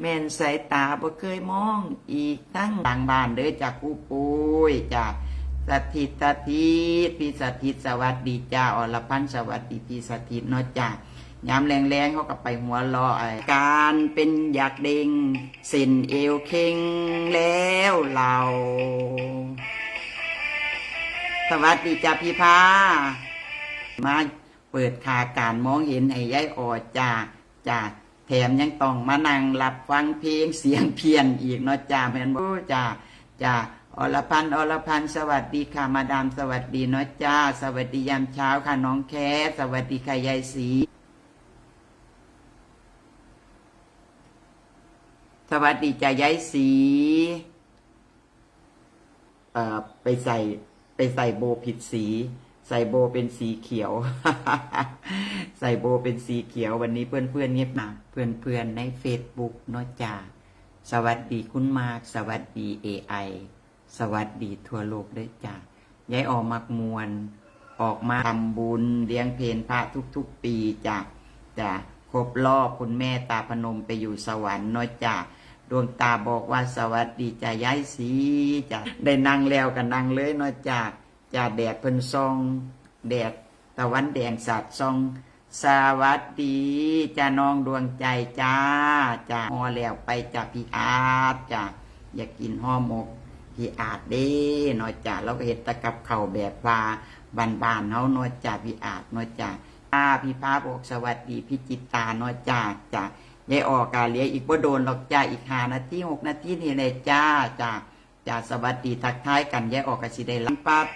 แม่นสายตาบ่เคยมอง อีกทั้งทางบ้านเด้อจากคูปุ้ยจากสถิตสถิตพี่สถิตสวัสดีจ้าอรพันธ์สวัสดีพี่สถิตเนาะจ้ายามแรงๆเขาก็ไปหัวรอไอการเป็นอยากเด้งเส้นเอวเข่งแล้วเรา สวัสดีจ้าพี่พามาเปิดคาการมองเห็นให้ยายออจ้าจ้า แถมยังต้องมานั่งหลับฟังเพลงเสียงเพียนอีกเนาะจ้าแม่นบ่จ้าจ้าอรพันธ์อรพันธ์สวัสดีค่ะมาดามสวัสดีเนาะจ้า สวัสดียามเช้าค่ะน้องแคสสวัสดีค่ะยายสีสวัสดีจ้ายายสีเอ่อไปใส่ไปใส่โบผิดสี ใส่โบเป็นสีเขียว ใส่โบเป็นสีเขียววันนี้เพื่อนเพื่อนๆเงียบมาเพื่อนเพื่อนๆในเฟซบุ๊กนาะจ้าสวัสดีคุณมากสวัสดี AI สวัสดีทั่วโลกด้วยจ้ายายออกมักมวลออกมาทำบุญเลี้ยงเพนพระทุกๆปีจ้ะจ้ะครบรอบคุณแม่ตาพนมไปอยู่สวรรค์นาะจ้ะดวงตาบอกว่าสวัสดีจ้ะยายสีจ้ะได้นั่งแล้วก็นั่งเลยนาะจ้ะ จะแดดเพิ่นซอง แดดตะวันแดงสาดซอง สวัสดีจ้าน้องดวงใจจ้าจ้าฮอแล้วไปจ้าพี่อาร์ตจ้าอยากกินห่อหมกพี่อาจเด้เนาะจ้ะเราก็เห็ดแตะกับเข่าแบบว่าบานๆเฮาเนาะจ้ะพี่อาจเนาะจ้ะอาพี่พาบอกสวัสดีพี่จิตตาเนาะจ้ะจ้ะยายออกกาเลียอีกบ่าโดนหรอกจ้าอีกห้านาทีหกนาทีนี่เลยจ้าจ้าจ้าสวัสดีทักทายกันยายออกก็สิได้ลันปัด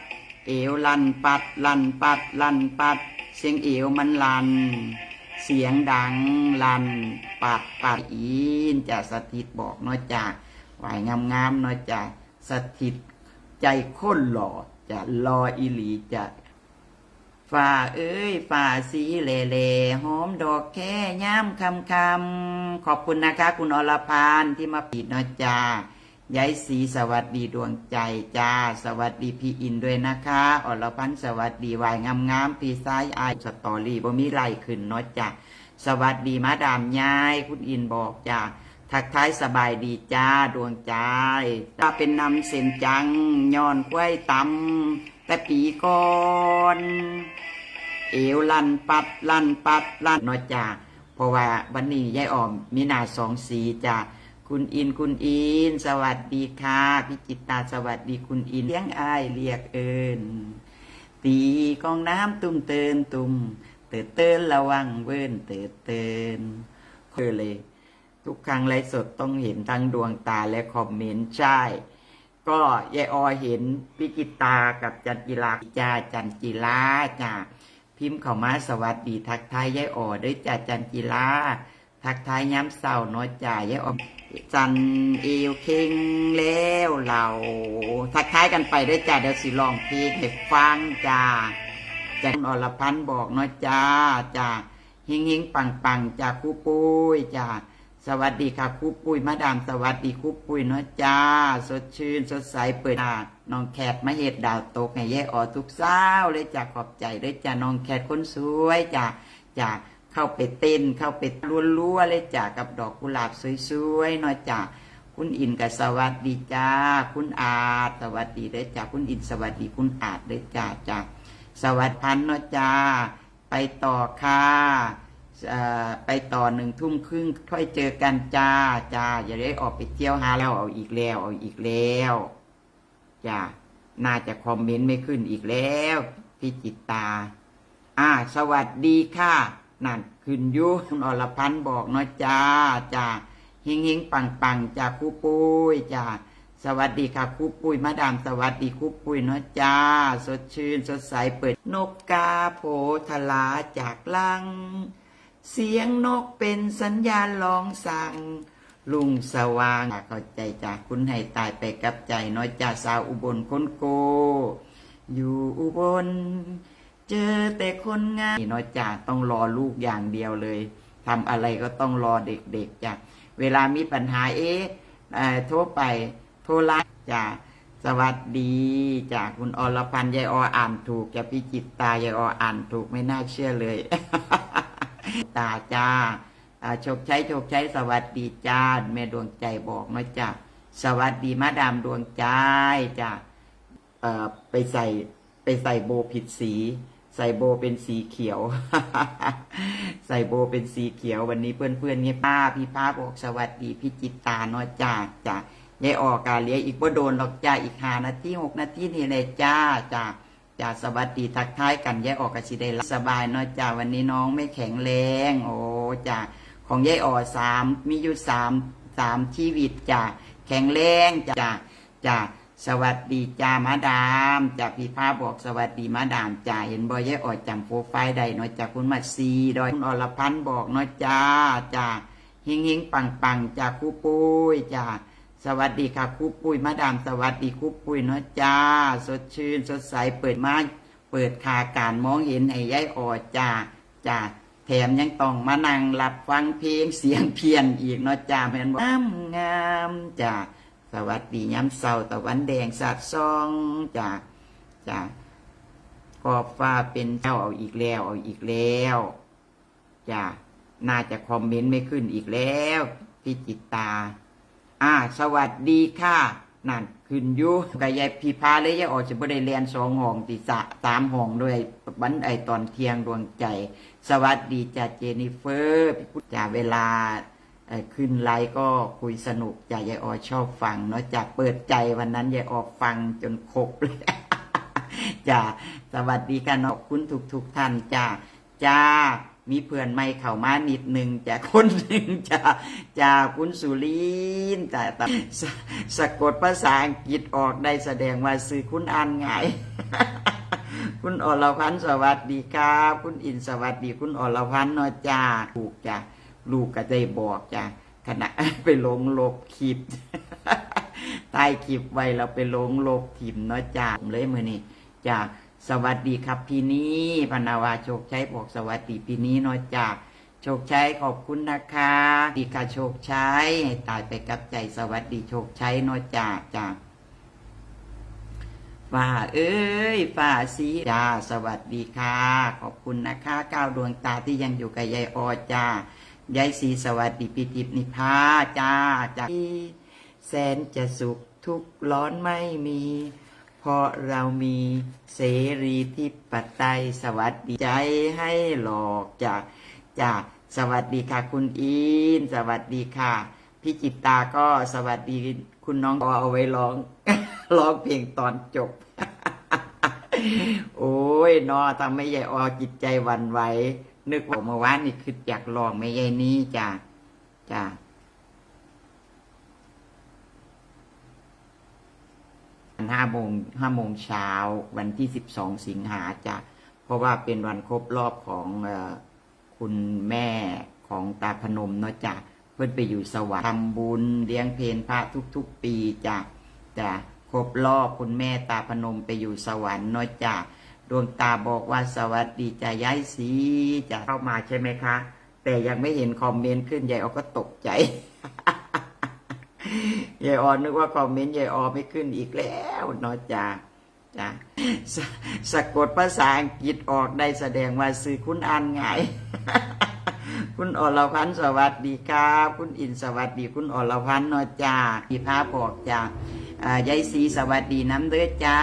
เอวลันปัดลันปัดลันปัด เสียงเอวมันลัน เสียงดังลัน ปัดปัดอีนจะสถิตบอกเนาะจ้าไหวงามๆเนาะจ้าสถิตใจค้นหล่อจะรออีหลีจะฝ่าเอ้ยฝ่าสีเล่เล่หอมดอกแค่ย่ำคำคำขอบคุณนะคะ คุณอรพานที่มาปิดเนาะจ้า ยายสีสวัสดีดวงใจจ้า สวัสดีพี่อินด้วยนะคะอรพันธ์สวัสดีวายงามงามพี่ซ้ายอายสตอรี่บ่มีไรขึ้นเนาะจ้าสวัสดีมาดามยายคุณอินบอกจ้าทักทายสบายดีจ้าดวงใจถ้าเป็นนำเส้นจังย้อนกล้วยตำแต่ปีก่อนเอวลันปัดลันปัดลันเนาะจ้าเพราะว่าวันนี้ยายออมมีนาสองสีจ้า คุณอินคุณอิน สวัสดีค่ะพี่จิตตาสวัสดีคุณอินเลี้ยงอายเรียกเอิญตีกองน้ำตุ้มเตินตุ่มเติดเตินระวังเวินเติดเตินคือเลย ทุกครั้งไลฟ์สดต้องเห็นทั้งดวงตาและคอมเมนต์ใช่ ก็ยายออเห็นพี่กิตากับจันจิลาจ้าจันจิลาจ้าพิมพ์เข้ามาสวัสดีทักทายยายออด้วยจ้าจันจิลาทักทายย้ำเศร้าน้อยจ้ายายออ จันเอวเข่งแล้วเราทักทายกันไปด้วยจ้าเดี๋ยวสิลองเพลงให้ฟังจ้าจันอรพันธ์บอกเน้อยจ้าจ้าเฮงเฮงปังปังจ้าครูปุ้ยจ้าสวัสดีค่ะครูปุ้ยมาดามสวัสดีครูปุ้ยเนาะจ้า สดชื่น สดใสเปิดหน้าน้องแคทมาเฮ็ดดาวตกให้แย่ออทุกเศร้าเลยจ้าขอบใจด้วยจ้าน้องแคทคนสวยจ้าจ้า เข้าไปเต้น เข้าไปรัวๆเลยจ้ากับดอกกุหลาบสวยๆเนาะจ้าคุณอินกับสวัสดีจ้า คุณอาสวัสดีด้วยจ้าคุณอินสวัสดีคุณอาจด้วยจ้าจ้าสวัสดีพันเนาะจ้าไปต่อค่ะไปต่อหนึ่งทุ่มครึ่งค่อยเจอกันจ้าจ้าอย่าได้ออกไปเที่ยวหาแล้วเอาอีกแล้วเอาอีกแล้วจ้าน่าจะคอมเมนต์ไม่ขึ้นอีกแล้ว พี่จิตตา อ่า สวัสดีค่ะ นั่นขึ้นยุคุณอรพันธ์บอกเนาะจ้าจ้าเฮงเฮงปังปังจ้าครูปุ้ยจ้าสวัสดีค่ะครูปุ้ยมาดามสวัสดีครูปุ้ยเนาะจ้า สดชื่น สดใสเปิดนกกาโผทลาจากลัง เสียงนกเป็นสัญญาณลองสั่งลุงสว่างเข้าใจจากคุณให้ตายไปกับใจน้อยจ่าสาวอุบลคนโก อยู่อุบล เจอแต่คนงานน้อยจ่าต้องรอลูกอย่างเดียวเลยทำอะไรก็ต้องรอเด็กๆจ้ะเวลามีปัญหาเอ๊ะโทรไปโทรไลน์จ้ะสวัสดีจากคุณอรพันธ์ยายออ่านถูกจะพี่จิตตายายออ่านถูกไม่น่าเชื่อเลย ตาจ้าอ่าโชคชัยโชคชัยสวัสดีจ้าแม่ดวงใจบอกเนาะจ้าสวัสดีมาดามดวงใจจ้าไปใส่ไปใส่โบผิดสี ใส่โบเป็นสีเขียว ใส่โบเป็นสีเขียว วันนี้เพื่อนเพื่อนเงี้ยป้าพี่ป้าบอกสวัสดีพี่จิตตาเนาะจ้าจ้ายายออกกาเลียอีกบ่โดนหรอกจ้าอีกหานาทีหกนาทีนี่เลยจ้าจ้าจ้าสวัสดีทักทายกันยายออกกะสิได้สบายเนาะจ้าวันนี้น้องไม่แข็งแรง โอ้จ้าของยายอ่อสามมีอยู่สามสามชีวิตจ้าแข็งแรงจ้าจ้า สวัสดีจ้ามาดามจ้าพี่ภาบอกสวัสดีมาดามจ้าเห็นบอยยายออจำโปรไฟล์ใดเนาะจ้าคุณมาซีดอยคุณอรพันธ์บอกเนาะจ้าจ้าเฮงเฮงปังปังจ้าครู่ปุ้ยจ้าสวัสดีค่ะครูปุ้ยมาดามสวัสดีครูปุ้ยเนาะจ้า สดชื่น สดใสเปิดมาเปิดคาการมองเห็นให้ยายออดจ้าจ้าแถมยังต้องมานั่งหลับฟังเพลงเสียงเพียนอีกเนาะจ้าแม่นบอกงามงามจ้า สวัสดีย้ำเสาตะวันแดงสาดซองจ้าจ้าขอบฟ้าเป็นเจ้าเอาอีกแล้วเอาอีกแล้วจ้าน่าจะคอมเมนต์ไม่ขึ้นอีกแล้วพี่จิตตา อ่า สวัสดีค่ะ นั่นขึ้นยูกับยายพีพาเลยยายออกจะบ่ได้เรียนสองห้องตีสะสามห้องด้วยบันไอตอนเที่ยงดวงใจ สวัสดีจ้าเจนิเฟอร์พี่พุทธจ่าเวลา ขึ้นไลฟ์ก็คุยสนุกจ้ายายออชอบฟังเนาะจากเปิดใจวันนั้นยายออฟังจนครบเลยจ้าสวัสดีค่ะเนาะคุณทุกทุกท่านจ้าจ้ามีเพื่อนไม่เข้ามานิดหนึ่งจ้าคนหนึ่งจ้าจ้าคุณสุรินจ้าแต่สสะกดภาษาอังกฤษออกได้แสดงว่าสื่อคุณอ่านง่ายคุณอรพันธ์สวัสดีครับคุณอินสวัสดีคุณอรพันธ์เนาะจ้าลูกจ้า ลูกก็ได้บอกจ้าขณะไปลงลบคลิปใต้คลิปไว้เราไปลงลบทิมเนาะจ้าเลยมือนี่จ้าสวัสดีครับพี่นี้พนาวาโชคชัยบอกสวัสดีพี่นี้เนาะจ้าโชคชัยขอบคุณนะคะดีค่ะโชคชัยตายไปกับใจสวัสดีโชคชัยเนาะจ้าจ้าฝ่าเอ้ยฝ่าสีจ้าสวัสดีค่ะ ขอบคุณนะคะก้าวดวงตาที่ยังอยู่กับยายออจ้า ยายสีสวัสดีปิติปนิพาจ้าจ้าแสนจะสุขทุกข์ร้อนไม่มี เพราะเรามีเสรีที่ปไตยสวัสดีใจให้หลอกจ้าจ้าสวัสดีค่ะคุณอิน สวัสดีค่ะ พี่จิตตาก็สวัสดีคุณน้องเอาไว้ร้องร้องเพลงตอนจบ โอ้ยนอทำไม่ใหญ่ออจิตใจวันไหว นึกว่าเมื่อวานนี่คืออยากลองไม่ใหญ่นี้จ้าจ้าห้าโมงห้าโมงเช้าวันที่สิบสองสิงหาจ้ะเพราะว่าเป็นวันครบรอบของอคุณแม่ของตาพนมเนาะจ้ะเพื่อนไปอยู่สวรรค์ทำบุญเลี้ยงเพลพระทุกๆ ปีจ้ะจ้ะครบรอบคุณแม่ตาพนมไปอยู่สวรรค์เนาะจ้ะ ดวงตาบอกว่าสวัสดีจะย้ายสีจะเข้ามาใช่ไหมคะ แต่ยังไม่เห็นคอมเมนต์ขึ้นยายออก็ตกใจยายออนึกว่าคอมเมนต์ยายออไม่ขึ้นอีกแล้วเนาะจ้าจ้าสสะกดภาษาอังกฤษออกได้แสดงว่าสื่อคุณอ่านง่าย คุณอรพันธ์สวัสดีครับ คุณอินสวัสดี คุณอรพันธ์นาะจ้าพี่ภาพบอกจ่ายายสีสวัสดีน้ำเด้อจ้า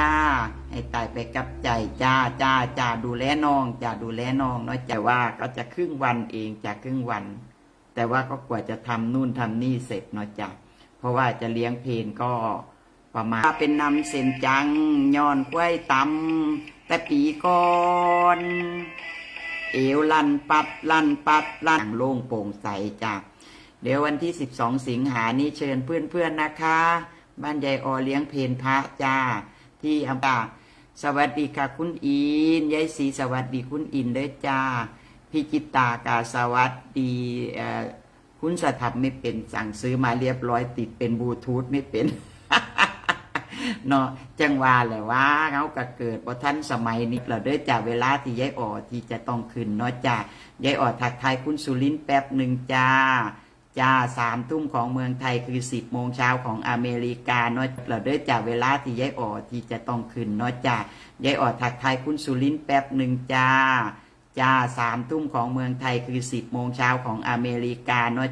ให้ตายไปกับใจจ้าจ้าจ้าดูแลน้องจ้าดูแลน้องเนาะแต่ว่าก็จะครึ่งวันเองจากครึ่งวัน แต่ว่าก็กว่าจะทำนู่นทำนี่เสร็จเนาะจ้าเพราะว่าจะเลี้ยงเพนก็ประมาณเป็นนำเส้นจังย้อนกล้วยตำแต่ปีก่อน เอวลันปัดลันปัดลันโล่งโปร่งใสจ้ะเดี๋ยววันที่ 12 สิงหานี้เชิญเพื่อนๆนะคะ บ้านยายออเลี้ยงเพนพระจ้า ที่อำเภอสวัสดีค่ะคุณอินยายศรีสวัสดีคุณอินเด้อจ้าพี่จิตตากาสวัสดีเอ่อคุณสถับไม่เป็นสั่งซื้อมาเรียบร้อยติดเป็นบลูทูธไม่เป็น เนาะจังว่าแหละว่าเขาก็เกิดพอท่านสมัยนี้เราเด้อจากเวลาที่ยายอ่อที่จะต้องขึ้นเนาะจ้ายายอ่อทักทายคุณสุรินแป๊บหนึ่งจ้าจ้าสามทุ่มของเมืองไทยคือสิบโมงเช้าของอเมริกาเนาะเราเด้อจากเวลาที่ยายอ่อที่จะต้องขึ้นเนาะจ้ายายอ่อทักทายคุณสุรินแป๊บหนึ่งจ้าจ้าสามทุ่มของเมืองไทยคือสิบโมงเช้าของอเมริกาเนาะ